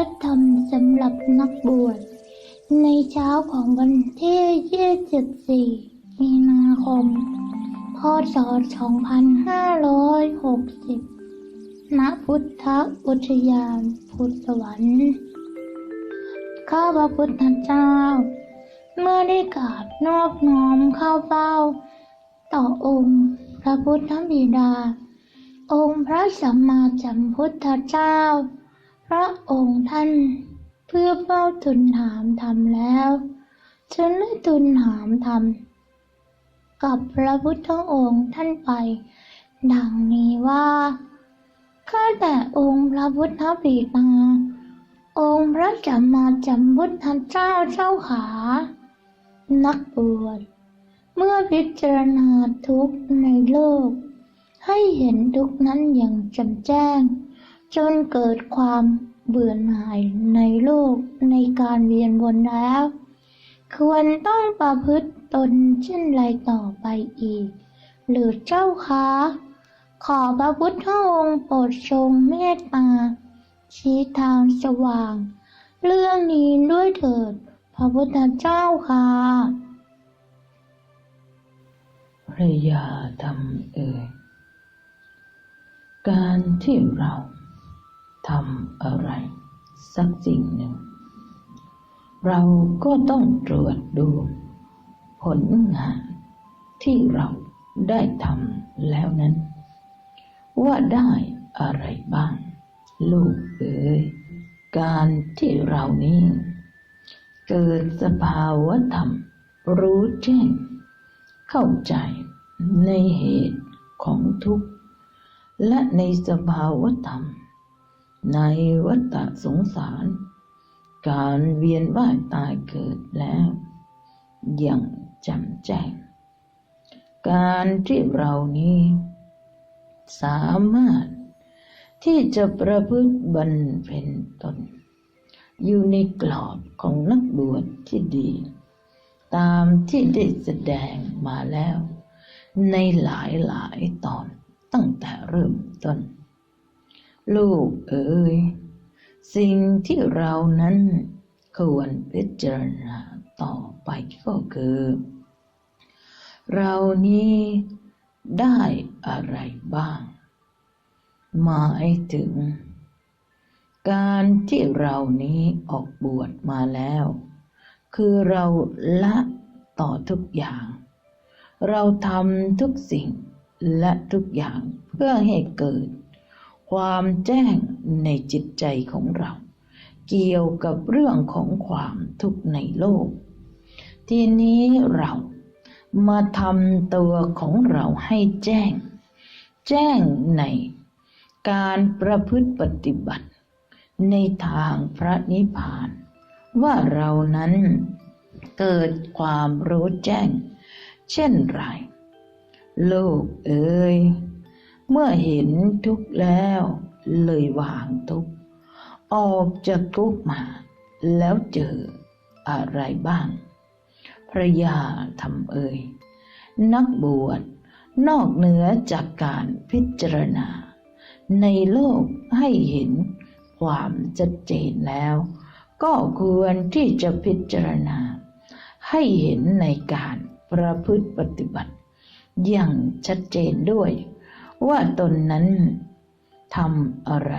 พุทธธรรมสำหรับนักบวช ในเช้าของวันที่24มีนาคม พศ 2560 ณ พุทธอุทยานพุทธสวรรค์ ข้าพระพุทธเจ้า เมื่อได้กราบนอบน้อมเข้าเฝ้า ต่อองค์พระพุทธบิดา องค์พระสัมมาสัมพุทธเจ้า พระองค์ท่าน เพื่อเฝ้าทูลถามธรรมแล้ว ฉันได้ทูลถามธรรม กับพระพุทธองค์ท่านไป ดังนี้ว่า ข้าแต่องค์พระพุทธบิดาองค์พระสัมมาสัมพุทธเจ้าเจ้าขา นักบวชเมื่อพิจารณาทุกในโลก ให้เห็นทุกนั้นอย่างจ่มแจ้ง จนเกิดความเบื่อหน่ายในโลกในการเวียนวนแล้ว ควรต้องประพฤติตนเช่นไรต่อไปอีก หรือเจ้าคะขอพระพุทธองค์โปรดทรงเมตตาชี้ทางสว่าง เรื่องนี้ด้วยเถิด พระพุทธเจ้าค่ะพระยาธรรมเอ่ยการที่เรา ทำอะไร สักสิ่งหนึ่ง เราก็ต้องตรวจดู ผลงานที่เราได้ทำแล้วนั้น ว่าได้อะไรบ้าง ลูกเอ๋ยการที่เรานี้เกิดสภาวะธรรม รู้แจ้ง เข้าใจในเหตุของทุกข์ และในสภาวะธรรม ในวัฏสงสาร การเวียนว่ายตายเกิดแล้ว อย่างจำแจ้ง การที่เรานี้ สามารถที่จะประพฤติบำเพ็ญตน อยู่ในกรอบของนักบวชที่ดี ตามที่ได้แสดงมาแล้ว ในหลายหลายๆตอนตั้งแต่เริ่มต้น ลูกเอ๋ย สิ่งที่เรานั้นควรพิจารณาต่อไปก็คือ เรานี้ได้อะไรบ้าง หมายถึง การที่เรานี้ออกบวชมาแล้ว คือเราละต่อทุกอย่าง เราทำทุกสิ่งและทุกอย่างเพื่อให้เกิด ความแจ้งในจิตใจของเรา เกี่ยวกับเรื่องของความทุกข์ในโลก ทีนี้เรามาทำตัวของเราให้แจ้ง แจ้งในการประพฤติปฏิบัติ ในทางพระนิพพาน ว่าเรานั้นเกิดความรู้แจ้ง เช่นไร โลกเอ๋ย เมื่อเห็นทุกข์แล้ว เลยวางทุกข์ออกจากทุกข์มา แล้วเจออะไรบ้าง พระยาทำเอ่ย นักบวชนอกเหนือจากการพิจารณา ในโลกให้เห็นความชัดเจนแล้ว ก็ควรที่จะพิจารณา ให้เห็นในการประพฤติปฏิบัติ อย่างชัดเจนด้วย ว่าตนนั้นทำอะไร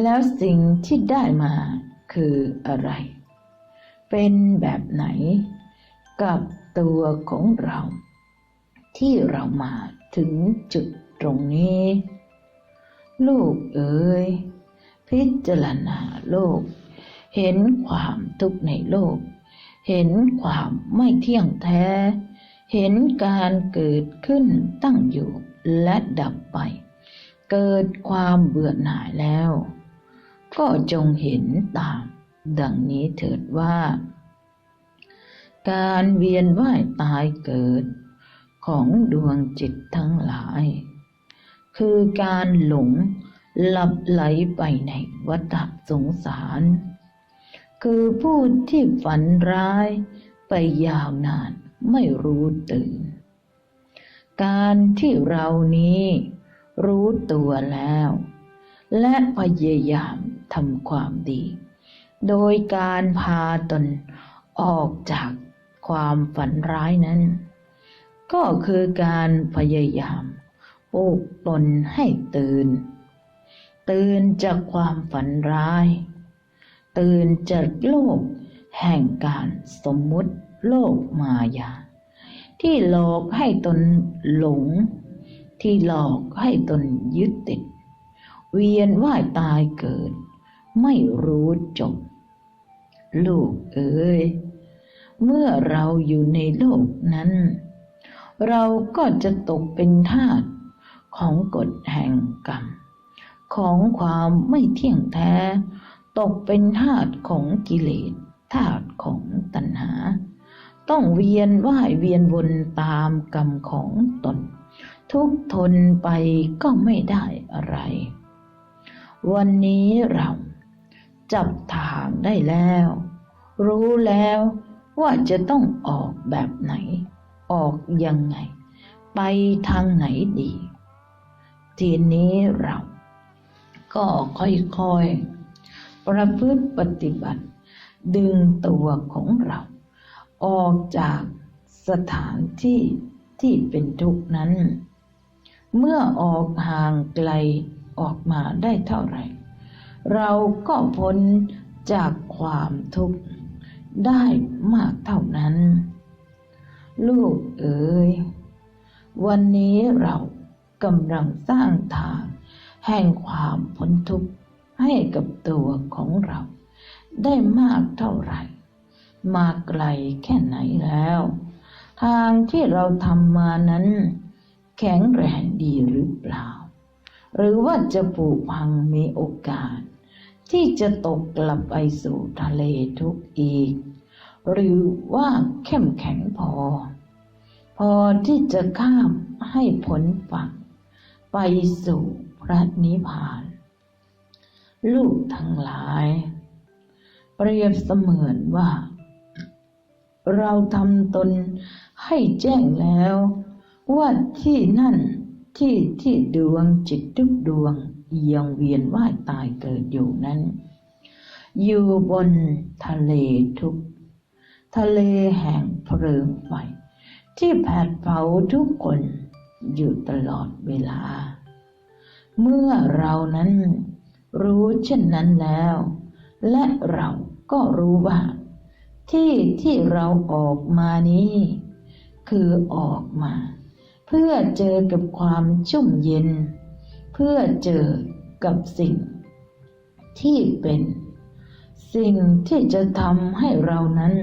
แล้วสิ่งที่ได้มาคืออะไร เป็นแบบไหนกับตัวของเรา ที่เรามาถึงจุดตรงนี้ ลูกเอ๋ยพิจารณาโลก เห็นความทุกข์ในโลก เห็นความไม่เที่ยงแท้ เห็นการเกิดขึ้นตั้งอยู่ และดับไป เกิดความเบื่อหน่ายแล้ว ก็จงเห็นตาม ดังนี้เถิดว่า การเวียนว่ายตายเกิดของดวงจิตทั้งหลาย คือการหลงหลับไหลไปในวัฏสงสาร คือผู้ที่ฝันร้ายไปยาวนานไม่รู้ตื่น การที่เรานี้รู้ตัวแล้ว และพยายามทำความดี โดยการพาตนออกจากความฝันร้ายนั้น ก็คือการพยายามปลุกตนให้ตื่น ตื่นจากความฝันร้าย ตื่นจากโลกแห่งการสมมุติโลกมายา ที่หลอกให้ตนหลง ที่หลอกให้ตนยึดติด เวียนว่ายตายเกิด ไม่รู้จบ ลูกเอ๋ยเมื่อเราอยู่ในโลกนั้น เราก็จะตกเป็นทาสของกฎแห่งกรรม ของความไม่เที่ยงแท้ ตกเป็นทาสของกิเลสทาสของตัณหา ต้องเวียนว่ายเวียนวนตามกรรมของตน ทุกทนไปก็ไม่ได้อะไร วันนี้เราจับทางได้แล้ว รู้แล้วว่าจะต้องออกแบบไหน ออกยังไง ไปทางไหนดี ทีนี้เราก็ค่อยๆ ประพฤติปฏิบัติ ดึงตัวของเรา ออกจากสถานที่ที่เป็นทุกข์นั้น เมื่อออกห่างไกลออกมาได้เท่าไหร่ เราก็พ้นจากความทุกข์ได้มากเท่านั้น ลูกเอ๋ยวันนี้เรากำลังสร้างทางแห่งความพ้นทุกข์ให้กับตัวของเรา ได้มากเท่าไหร่ มาไกลแค่ไหนแล้ว ทางที่เราทำมานั้น แข็งแรงดีหรือเปล่า หรือว่าจะผุพังมีโอกาส ที่จะตกกลับไปสู่ทะเลทุกอีก หรือว่าเข้มแข็งพอ พอที่จะข้ามให้พ้นฝั่ง ไปสู่พระนิพพาน ลูกทั้งหลาย เปรียบเสมือนว่า เราทำตนให้แจ้งแล้ว ว่าที่นั่นที่ที่ดวงจิตทุกดวงยังเวียนว่ายตายเกิดอยู่นั้น อยู่บนทะเลทุก ทะเลแห่งเพลิงไฟที่แผดเผาทุกคนอยู่ตลอดเวลา เมื่อเรานั้นรู้เช่นนั้นแล้ว และเราก็รู้ว่า ที่ที่เราออกมานี้ คือออกมา เพื่อเจอกับความชุ่มเย็น เพื่อเจอกับสิ่ง ที่เป็น สิ่งที่จะทำให้เรานั้น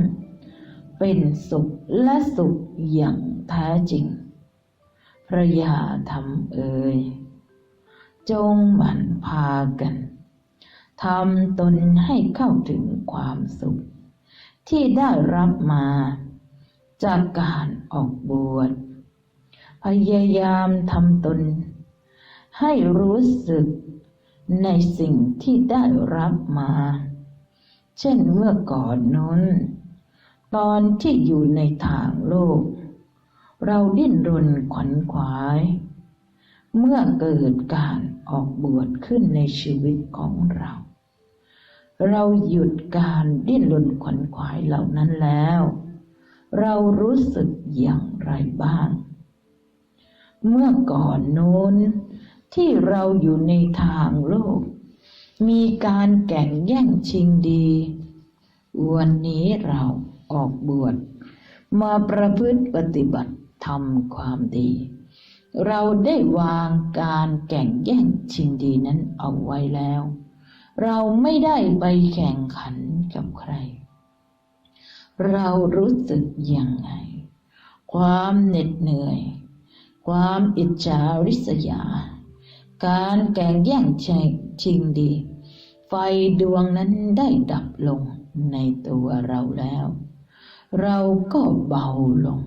เป็นสุขและสุขอย่างแท้จริง พระยาธรรมเอ่ยจงหมั่นพากันทำตนให้เข้าถึงความสุข ที่ได้รับมา จากการออกบวช พยายามทำตน ให้รู้สึกในสิ่งที่ได้รับมา เช่นเมื่อก่อนนั้น ตอนที่อยู่ในทางโลก เราดิ้นรนขวัญขวาย เมื่อเกิดการออกบวชขึ้นในชีวิตของเรา เราหยุดการดิ้นรนขวัญขวายเหล่านั้นแล้ว เรารู้สึกอย่างไรบ้าง เมื่อก่อนโน้น ที่เราอยู่ในทางโลก มีการแข่งแย่งชิงดี วันนี้เราออกบวชมาประพฤติปฏิบัติทำความดี เราได้วางการแข่งแย่งชิงดีนั้นเอาไว้แล้ว เราไม่ได้ไปแข่งขันกับใคร เรารู้สึกยังไง ความเหน็ดเหนื่อย ความอิจฉาริษยา การแข่งแย่งชิงดี ไฟดวงนั้นได้ดับลงในตัวเราแล้ว เราก็เบาลง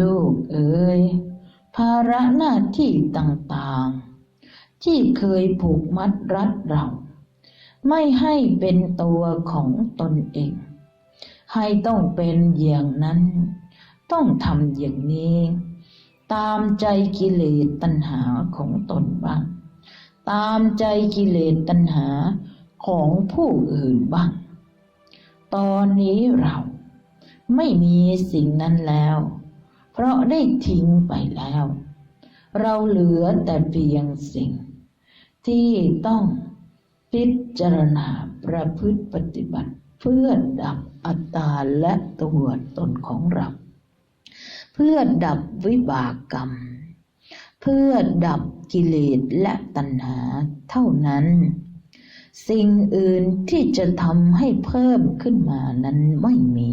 ลูกเอ๋ยภาระหน้าที่ต่างๆ ที่เคยผูกมัดรัดเรา ไม่ให้เป็นตัวของตนเอง ให้ต้องเป็นอย่างนั้น ต้องทำอย่างนี้ ตามใจกิเลสตัณหาของตนบ้าง ตามใจกิเลสตัณหาของผู้อื่นบ้าง ตอนนี้เราไม่มีสิ่งนั้นแล้ว เพราะได้ทิ้งไปแล้ว เราเหลือแต่เพียงสิ่งที่ต้อง พิจารณาประพฤติปฏิบัติ เพื่อดับอัตตาและตัวตนของเรา เพื่อดับวิบากกรรม เพื่อดับกิเลสและตัณหาเท่านั้น สิ่งอื่นที่จะทำให้เพิ่มขึ้นมานั้นไม่มี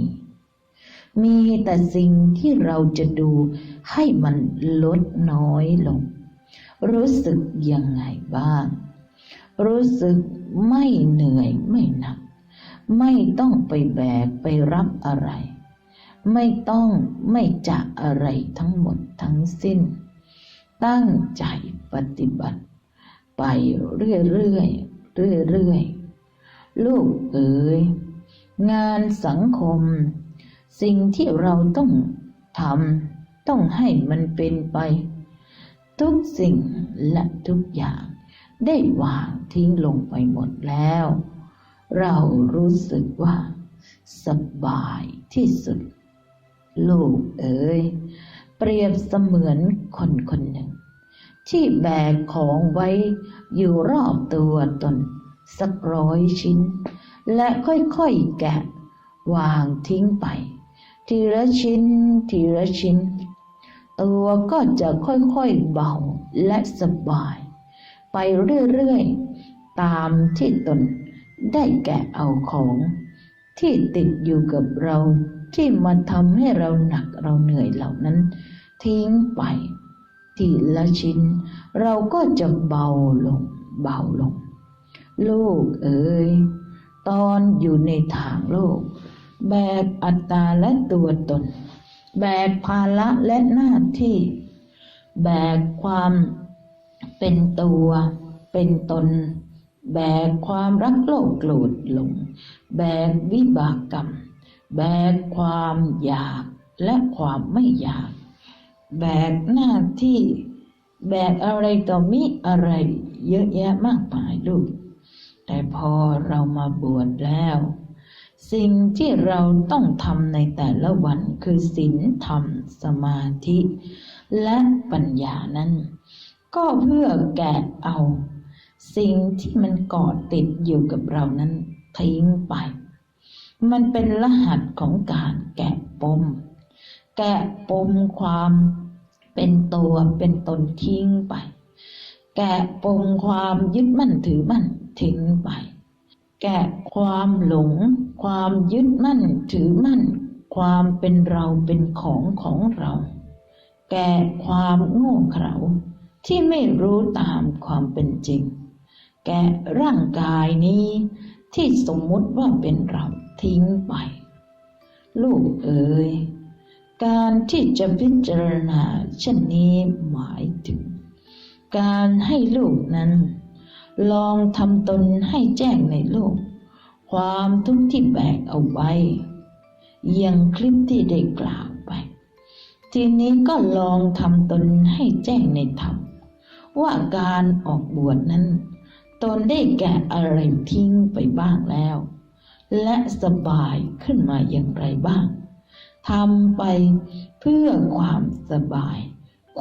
มีแต่สิ่งที่เราจะดูให้มันลดน้อยลง รู้สึกยังไงบ้าง รู้สึกไม่เหนื่อยไม่หนัก ไม่ต้องไปแบกไปรับอะไร ไม่ต้องไม่จะอะไรทั้งหมดทั้งสิ้น ตั้งใจปฏิบัติ ไปเรื่อยๆเรื่อยๆลูกเอ๋ยงานสังคม สิ่งที่เราต้องทำต้องให้มันเป็นไป ทุกสิ่งและทุกอย่าง ได้วางทิ้งลงไปหมดแล้ว เรารู้สึกว่า สบายที่สุด ลูกเอ๋ยเปรียบเสมือนคนคนหนึ่ง ที่แบกของไว้อยู่รอบตัวตน สักร้อยชิ้น และค่อยๆแกะ วางทิ้งไป ทีละชิ้น ทีละชิ้น ตัวก็จะค่อยๆเบาและสบาย ไปเรื่อยๆ ตามที่ตนได้แกะเอาของ ที่ติดอยู่กับเราที่มาทำให้เราหนักเราเหนื่อยเหล่านั้น ทิ้งไป ทีละชิ้น เราก็จะเบาลงเบาลง ลูกเอ๋ยตอนอยู่ในทางโลก แบกอัตตาและตัวตน แบกภาระและหน้าที่ แบกความ เป็นตัวเป็นตน แบกความรักโลภโกรธหลง แบกวิบากกรรม แบกความอยากและความไม่อยาก แบกหน้าที่ แบกอะไรต่อมิอะไรเยอะแยะมากมายลูก แต่พอเรามาบวชแล้ว สิ่งที่เราต้องทำในแต่ละวันคือศีลธรรมสมาธิ และปัญญานั้น ก็เพื่อแกะเอา สิ่งที่มันเกาะติดอยู่กับเรานั้นทิ้งไป มันเป็นรหัสของการแกะปม แกะปมความเป็นตัวเป็นตนทิ้งไป แกะปมความยึดมั่นถือมั่นทิ้งไป แกะความหลง ความยึดมั่นถือมั่น ความเป็นเราเป็นของของเรา แกะความโง่เขลา ที่ไม่รู้ตามความเป็นจริง แกะร่างกายนี้ที่สมมุติว่าเป็นเราทิ้งไป ลูกเอ๋ยการที่จะพิจารณาเช่นนี้หมายถึง การให้ลูกนั้น ลองทำตนให้แจ้งในโลก ความทุกข์ที่แบกเอาไว้อย่างคลิปที่ได้กล่าวไป ทีนี้ก็ลองทำตนให้แจ้งในธรรม ว่าการออกบวชนั้น ตนได้แกะอะไรทิ้งไปบ้างแล้ว และสบายขึ้นมาอย่างไรบ้างทำไปเพื่อความสบาย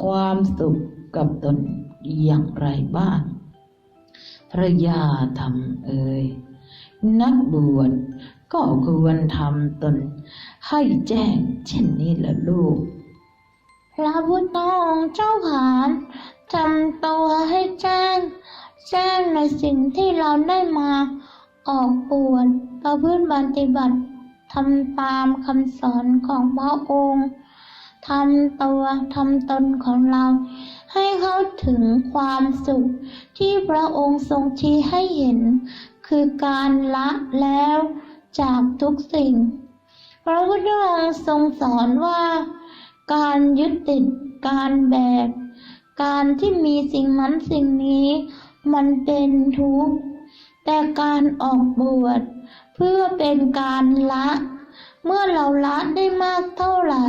ความสุขกับตนอย่างไรบ้าง พระยาทำเอ่ยนักบวชก็ควรทำตนให้แจ้งเช่นนี้ละลูก พระพุทธองค์เจ้าขาน ทำตัวให้แจ้ง แจ้งในสิ่งที่เราได้มา ออกบวชประพฤติปฏิบัติทำตามคำสอนของพระองค์ทำตัวทำตนของเรา ให้เข้าถึงความสุขที่พระองค์ทรงชี้ให้เห็น คือการละแล้วจากทุกสิ่ง พระพุทธองค์ทรงสอนว่า การยึดติดการแบก การที่มีสิ่งนั้นสิ่งนี้ มันเป็นทุกข์ แต่การออกบวชเพื่อเป็นการละ เมื่อเราละได้มากเท่าไหร่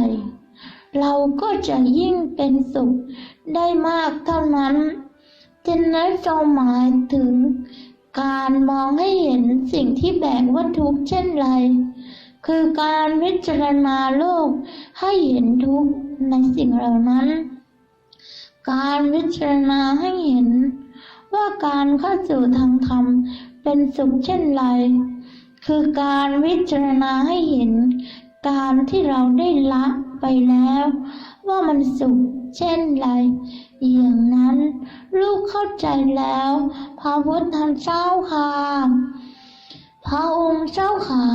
เราก็จะยิ่งเป็นสุขได้มากเท่านั้นจึงนั้นจงหมายถึงการมองให้เห็นสิ่งที่แบกว่าทุกข์เช่นไร คือการพิจารณาโลกให้เห็นทุกข์ในสิ่งเหล่านั้น การพิจารณาให้เห็น ว่าการเข้าสู่ทางธรรมเป็นสุขเช่นไร คือการวิจารณาให้เห็น การที่เราได้ละไปแล้ว ว่ามันสุขเช่นไรอย่างนั้นลูกเข้าใจแล้วพระพุทธเจ้าค่ะพระองค์เจ้าขา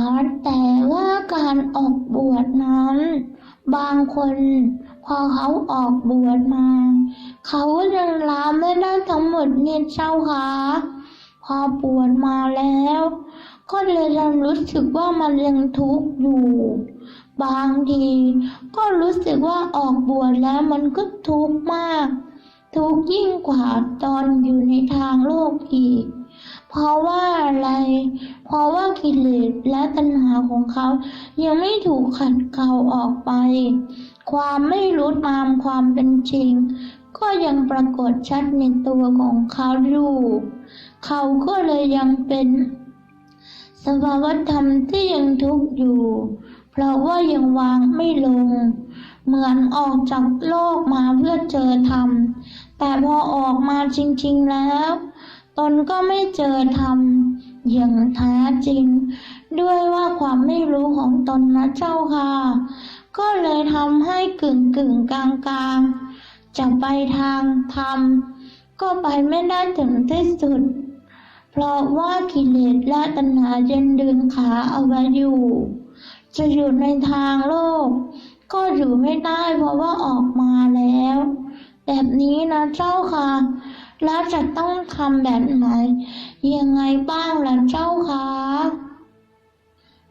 แต่ว่าการออกบวชนั้น บางคน พอเขาออกบวชมา เขายังละไม่ได้ทั้งหมดเนี่ยเจ้าค่ะพอบวชมาแล้ว ก็เลยยังรู้สึกว่ามันยังทุกข์อยู่ บางทีก็รู้สึกว่าออกบวชแล้วมันก็ทุกข์มาก ทุกข์ยิ่งกว่าตอนอยู่ในทางโลกอีกเพราะว่าอะไร เพราะว่ากิเลสและตัณหาของเขา ยังไม่ถูกขัดเกลาออกไป ความไม่รู้ตามความเป็นจริง ก็ยังปรากฏชัดในตัวของเขาอยู่เขาก็เลยยังเป็นสภาวธรรมที่ยังทุกข์อยู่ เพราะว่ายังวางไม่ลง เหมือนออกจากโลกมาเพื่อเจอธรรม แต่พอออกมาจริง ๆแล้ว ตนก็ไม่เจอธรรมอย่างแท้จริง ด้วยว่าความไม่รู้ของตนนะเจ้าค่ะ ก็เลยทำให้กึ่งกึ่งกลางกลางจะไปทางธรรม ก็ไปไม่ได้ถึงที่สุด เพราะว่ากิเลสและตัณหายังดึงขาเอาไว้อยู่ จะอยู่ในทางโลก ก็อยู่ไม่ได้เพราะว่าออกมาแล้ว แบบนี้นะเจ้าค่ะ แล้วจะต้องทำแบบไหน ยังไงบ้างล่ะเจ้าค่ะ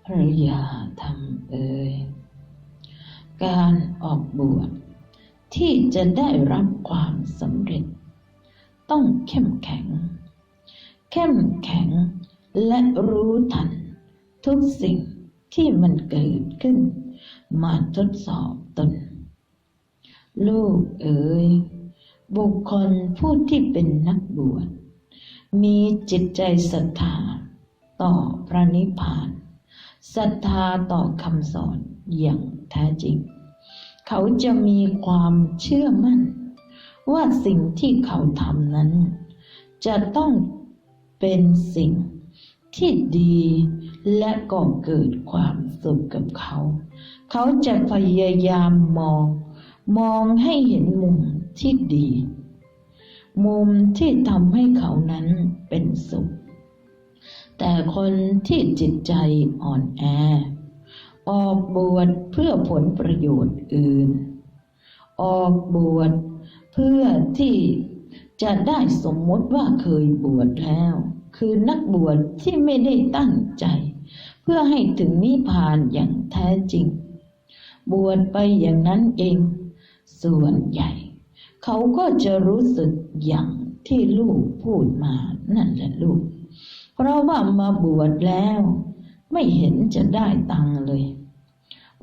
ภรรยาทำเอ่ย การออกบวชที่จะได้รับความสำเร็จ ต้องเข้มแข็ง เข้มแข็งและรู้ทัน ทุกสิ่งที่มันเกิดขึ้น มาทดสอบตน ลูกเอ๋ยบุคคลผู้ที่เป็นนักบวชมีจิตใจศรัทธาต่อพระนิพพาน ศรัทธาต่อคำสอนอย่างแท้จริง เขาจะมีความเชื่อมั่น ว่าสิ่งที่เขาทำนั้น จะต้องเป็นสิ่งที่ดีและก็เกิดความสุขกับเขา เขาจะพยายามมอง มองให้เห็นมุมที่ดี มุมที่ทำให้เขานั้นเป็นสุข แต่คนที่จิตใจอ่อนแอ ออกบวชเพื่อผลประโยชน์อื่น ออกบวชเพื่อที่จะได้สมมติว่าเคยบวชแล้ว คือนักบวชที่ไม่ได้ตั้งใจ เพื่อให้ถึงนิพพานอย่างแท้จริง บวชไปอย่างนั้นเอง ส่วนใหญ่ เขาก็จะรู้สึกอย่างที่ลูกพูดมานั่นแหละลูก เพราะว่ามาบวชแล้ว ไม่เห็นจะได้ตังค์เลย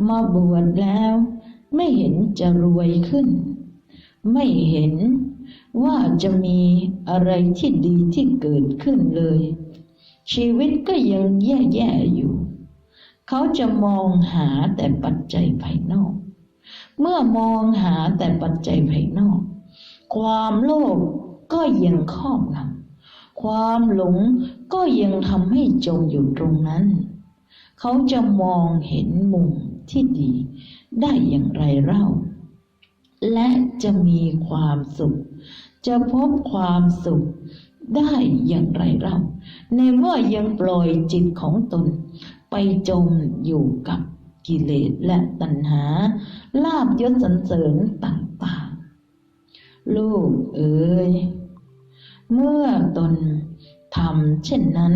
มาบวชแล้ว ไม่เห็นจะรวยขึ้น ไม่เห็นว่าจะมีอะไรที่ดีที่เกิดขึ้นเลย ชีวิตก็ยังแย่ๆอยู่ เขาจะมองหาแต่ปัจจัยภายนอก เมื่อมองหาแต่ปัจจัยภายนอก ความโลภก็ยังครอบงำความหลง ก็ยังทำให้จมอยู่ตรงนั้น เขาจะมองเห็นมุมที่ดีได้อย่างไรเล่า และจะมีความสุข จะพบความสุขได้อย่างไรเล่า ในเมื่อยังปล่อยจิตของตน ไปจมอยู่กับกิเลสและตัณหา ลาบยศสรรเสริญต่างๆ ลูกเอ๋ย เมื่อตน ทำเช่นนั้น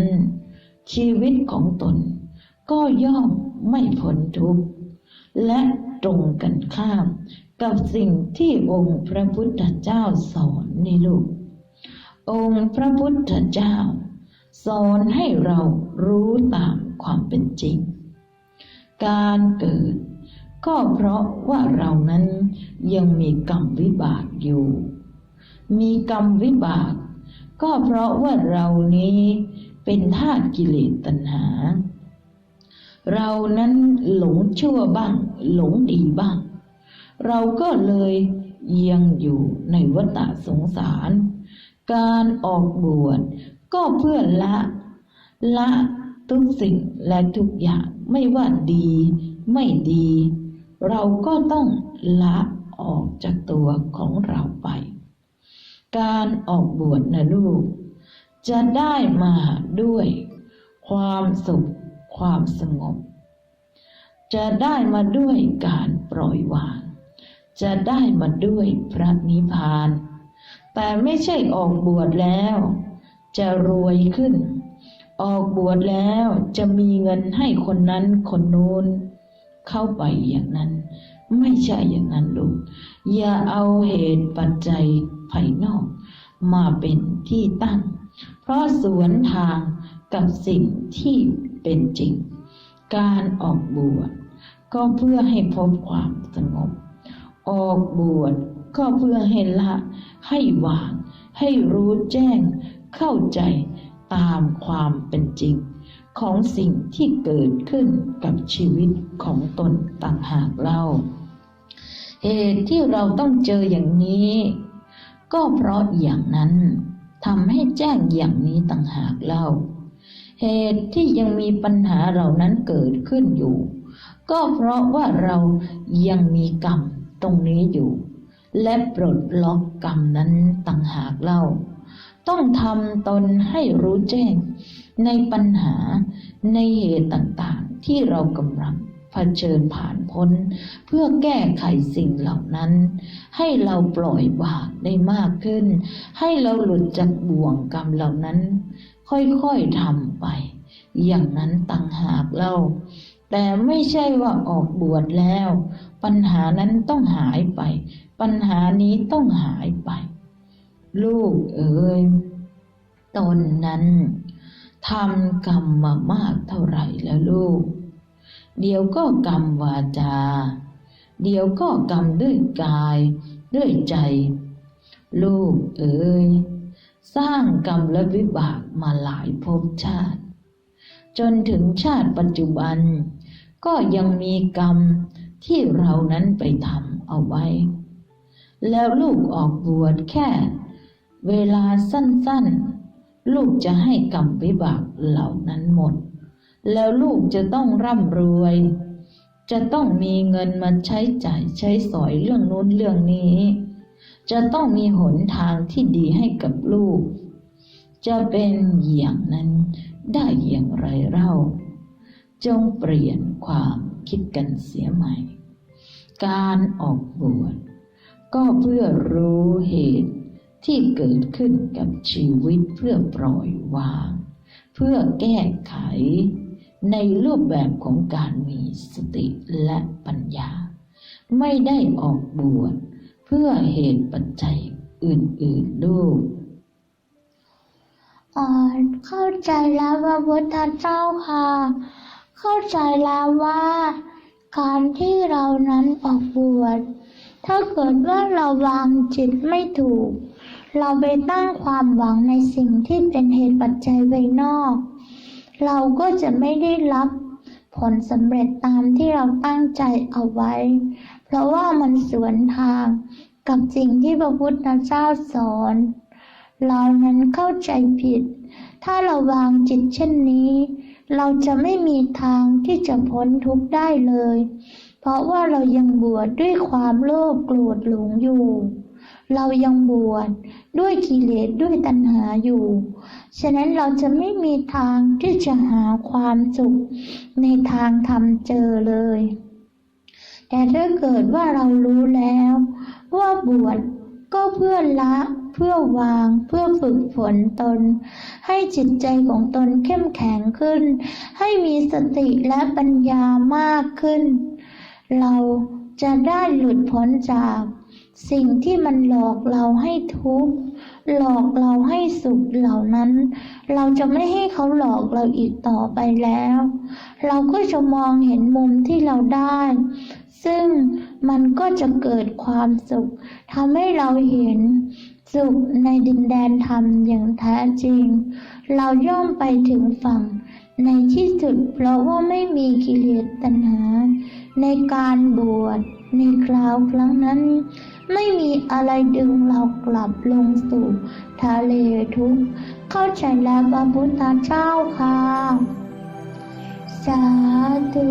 ชีวิตของตน ก็ย่อมไม่พ้นทุกข์และตรงกันข้ามกับสิ่งที่องค์พระพุทธเจ้าสอนนี่ลูก องค์พระพุทธเจ้า สอนให้เรารู้ตามความเป็นจริง การเกิด ก็เพราะว่าเรานั้นยังมีกรรมวิบากอยู่ มีกรรมวิบาก ก็เพราะว่าเรานี้เป็นทาสกิเลสตัณหา เรานั้นหลงชั่วบ้าง หลงดีบ้าง เราก็เลยยังอยู่ในวัฏสงสาร การออกบวชก็เพื่อละละทุกสิ่งและทุกอย่างไม่ว่าดีไม่ดี เราก็ต้องละออกจากตัวของเราไป การออกบวชนะลูก จะได้มาด้วยความสุขความสงบ จะได้มาด้วยการปล่อยวาง จะได้มาด้วยพระนิพพาน แต่ไม่ใช่ออกบวชแล้ว จะรวยขึ้น ออกบวชแล้วจะมีเงินให้คนนั้นคนนู้นเข้าไปอย่างนั้น ไม่ใช่อย่างนั้นลูก อย่าเอาเหตุปัจจัย ภายนอกมาเป็นที่ตั้ง เพราะสวนทางกับสิ่งที่เป็นจริง การออกบวชก็เพื่อให้พบความสงบ ออกบวชก็เพื่อให้ละ ให้วาง ให้รู้แจ้ง เข้าใจตามความเป็นจริง ของสิ่งที่เกิดขึ้นกับชีวิตของตนต่างหากเล่าเหตุที่เราต้องเจออย่างนี้ ก็เพราะอย่างนั้นทำให้แจ้งอย่างนี้ต่างหากเล่า เหตุที่ยังมีปัญหาเหล่านั้นเกิดขึ้นอยู่ ก็เพราะว่าเรายังมีกรรมตรงนี้อยู่ และปลดล็อกกรรมนั้นต่างหากเล่า ต้องทำตนให้รู้แจ้งในปัญหาในเหตุต่างๆที่เรากำลัง เผชิญผ่านพ้น เพื่อแก้ไขสิ่งเหล่านั้น ให้เราปล่อยวางได้มากขึ้น ให้เราหลุดจากบ่วงกรรมเหล่านั้น ค่อยๆทำไป อย่างนั้นต่างหากเล่า แต่ไม่ใช่ว่าออกบวชแล้ว ปัญหานั้นต้องหายไป ปัญหานี้ต้องหายไป ลูกเอ๋ยตนนั้นทำกรรมมามากเท่าไหร่แล้วลูก เดี๋ยวก็กรรมวาจา เดี๋ยวก็กรรมด้วยกาย ด้วยใจ ลูกเอ๋ยสร้างกรรมและวิบากมาหลายภพชาติ จนถึงชาติปัจจุบัน ก็ยังมีกรรมที่เรานั้นไปทำเอาไว้ แล้วลูกออกบวชแค่ เวลาสั้นๆ ลูกจะให้กรรมวิบากเหล่านั้นหมด แล้วลูกจะต้องร่ำรวย จะต้องมีเงินมาใช้จ่ายใช้สอยเรื่องนู้นเรื่องนี้ จะต้องมีหนทางที่ดีให้กับลูก จะเป็นอย่างนั้นได้อย่างไรเล่า จงเปลี่ยนความคิดกันเสียใหม่ การออกบวชก็เพื่อรู้เหตุที่เกิดขึ้นกับชีวิตเพื่อปล่อยวาง เพื่อแก้ไข ในรูปแบบของการมีสติและปัญญา ไม่ได้ออกบวชเพื่อเหตุปัจจัยอื่นๆลูกอ่าเข้าใจแล้วพระพุทธเจ้าค่ะ เข้าใจแล้วว่า การที่เรานั้นออกบวชถ้าเกิดว่าเราวางจิตไม่ถูก เราไปตั้งความหวังในสิ่งที่เป็นเหตุปัจจัยภายนอก เราก็จะไม่ได้รับผลสำเร็จตามที่เราตั้งใจเอาไว้ เพราะว่ามันสวนทางกับสิ่งที่พระพุทธเจ้าสอน เรานั้นเข้าใจผิด ถ้าเราวางจิตเช่นนี้ เราจะไม่มีทางที่จะพ้นทุกข์ได้เลย เพราะว่าเรายังบวชดด้วยความโลภโกรธหลงอยู่ เรายังบวช ด้วยกิเลสด้วยตัณหาอยู่ ฉะนั้นเราจะไม่มีทางที่จะหาความสุขในทางธรรมเจอเลย แต่ถ้าเกิดว่าเรารู้แล้ว ว่าบวชก็เพื่อละเพื่อวางเพื่อฝึกฝนตน ให้จิตใจของตนเข้มแข็งขึ้น ให้มีสติและปัญญามากขึ้น เราจะได้หลุดพ้นจาก สิ่งที่มันหลอกเราให้ทุกข์หลอกเราให้สุขเหล่านั้น เราจะไม่ให้เขาหลอกเราอีกต่อไปแล้ว เราก็จะมองเห็นมุมที่เราได้ ซึ่งมันก็จะเกิดความสุขทำให้เราเห็นสุขในดินแดนธรรมอย่างแท้จริง เราย่อมไปถึงฝั่ง ในที่สุดเพราะว่าไม่มีกิเลสตัณหา ในการบวช ในคราวครั้งนั้น ไม่มีอะไรดึงเรากลับลงสู่ทะเลทุกข์เข้าใจแล้วพระพุทธเจ้าค่ะ สาธุ